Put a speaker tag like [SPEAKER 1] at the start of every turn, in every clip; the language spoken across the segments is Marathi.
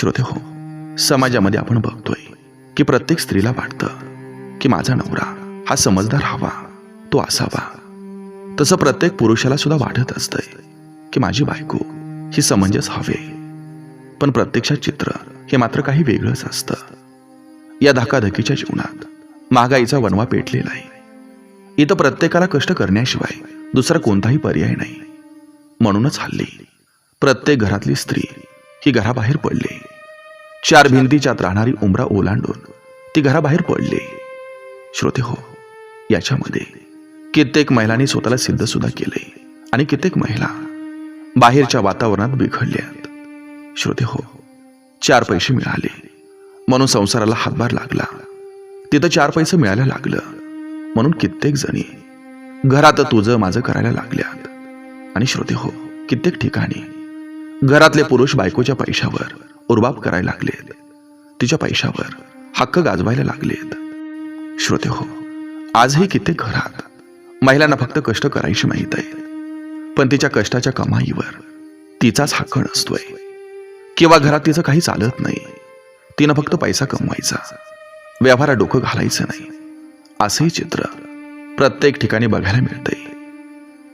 [SPEAKER 1] श्रोते हो समाजामध्ये आपण बघतोय की प्रत्येक स्त्रीला वाटतं की माझा नवरा हा समजदार हवा तो असावा. तसं प्रत्येक पुरुषाला सुद्धा वाटत असतंय की माझी बायको ही समंजस हवे. पण प्रत्यक्षात चित्र हे मात्र काही वेगळंच असतं. या धकाधकीच्या जीवनात महागाईचा वनवा पेटलेला आहे. इथं प्रत्येकाला कष्ट करण्याशिवाय दुसरा कोणताही पर्याय नाही. म्हणूनच हल्ली प्रत्येक घरातली स्त्री ही घराबाहेर पडले. चार भिंतीच्यात राहणारी उमरा ओलांडून ती घराबाहेर पडली. श्रोते हो याच्यामध्ये कित्येक महिलांनी स्वतःला सिद्ध सुद्धा केले आणि कित्येक महिला बाहेरच्या वातावरणात बिघडल्यात. श्रोते हो चार पैसे मिळाले. म्हणून संसाराला हातभार लागला. तिथं चार पैसे मिळायला लागलं. म्हणून कित्येक जणी घरात तुझं माझं करायला लागल्यात. आणि श्रोते हो कित्येक ठिकाणी घरातले पुरुष बायकोच्या पैशावर उर्बाब करायला लागलेत. तिच्या पैशावर हक्क गाजवायला लागलेत. श्रोते हो आजही कित्येक घरात महिलांना फक्त कष्ट करायची माहीत आहे. पण तिच्या कष्टाच्या कमाईवर तिचाच हक्क नसतोय किंवा घरात तिचं काही चालत नाही. तिनं फक्त पैसा कमवायचा. व्यवहारात डोकं घालायचं नाही. असंही चित्र प्रत्येक ठिकाणी बघायला मिळतंय.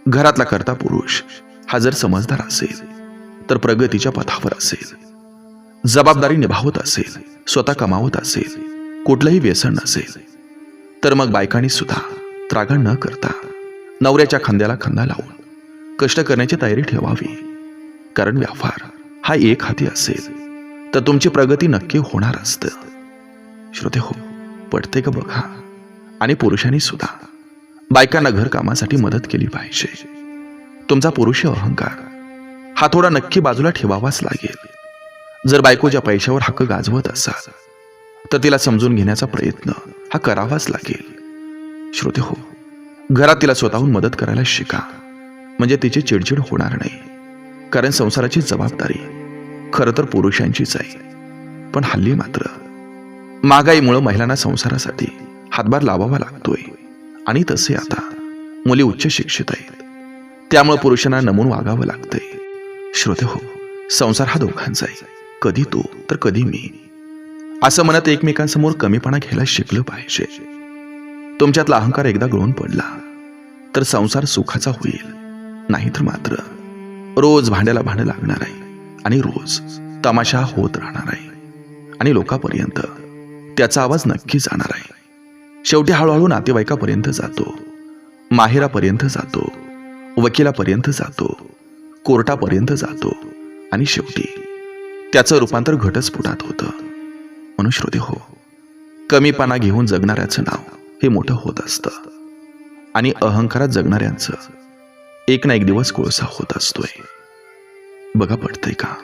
[SPEAKER 1] घरातला करता पुरुष हा जर समजदार असेल तर प्रगतीच्या पथावर असेल. जबाबदारी निभावत असेल स्वतः कमावत असेल कुठलंही व्यसन नसेल. तर मग बायकांनी सुद्धा त्रागण न करता नवऱ्याच्या खांद्याला खांदा लावून कष्ट करण्याची तयारी ठेवावी. कारण व्यापार हा एक हाती असेल तर तुमची प्रगती नक्की होणार असतं. श्रोते हो पडते का बघा? आणि पुरुषांनी सुद्धा बायकांना घरकामासाठी मदत केली पाहिजे. तुमचा पुरुष अहंकार हा थोडा नक्की बाजूला ठेवावाच लागेल. जर बायकोच्या पैशावर हक्क गाजवत असाल तर तिला समजून घेण्याचा प्रयत्न हा करावाच लागेल. श्रोते हो घरात तिला स्वतःहून मदत करायला शिका. म्हणजे तिची चिडचिड होणार नाही. कारण संसाराची जबाबदारी खरं तर पुरुषांचीच आहे. पण हल्ली मात्र महागाईमुळं महिलांना संसारासाठी हातभार लावावा लागतोय. आणि तसे आता मुली उच्च शिक्षित आहेत. त्यामुळे पुरुषांना नमून वागावं लागतंय. श्रोते हो संसार हा दोघांचा आहे. कधी तू तर कधी मी. असं म्हणत एकमेकांसमोर कमीपणा घ्यायला शिकलं पाहिजे. तुमच्यातला अहंकार एकदा गळून पडला तर संसार सुखाचा होईल. नाहीतर मात्र रोज भांड्याला भांडं लागणार आहे आणि रोज तमाशा होत राहणार आहे. आणि लोकांपर्यंत त्याचा आवाज नक्की जाणार आहे. शेवटी हळूहळू नातेवाईकापर्यंत जातो. माहेरापर्यंत जातो. वकिलापर्यंत जातो. कोर्टापर्यंत जातो. आणि शेवटी त्याचं रूपांतर घटस्फोटात होतं. म्हणून श्रोते हो. कमीपणा घेऊन जगणाऱ्याचं नाव हे मोठं होत असतं. आणि अहंकारात जगणाऱ्यांचं एक ना एक दिवस कोळसा होत असतोय. बघा पडतंय का?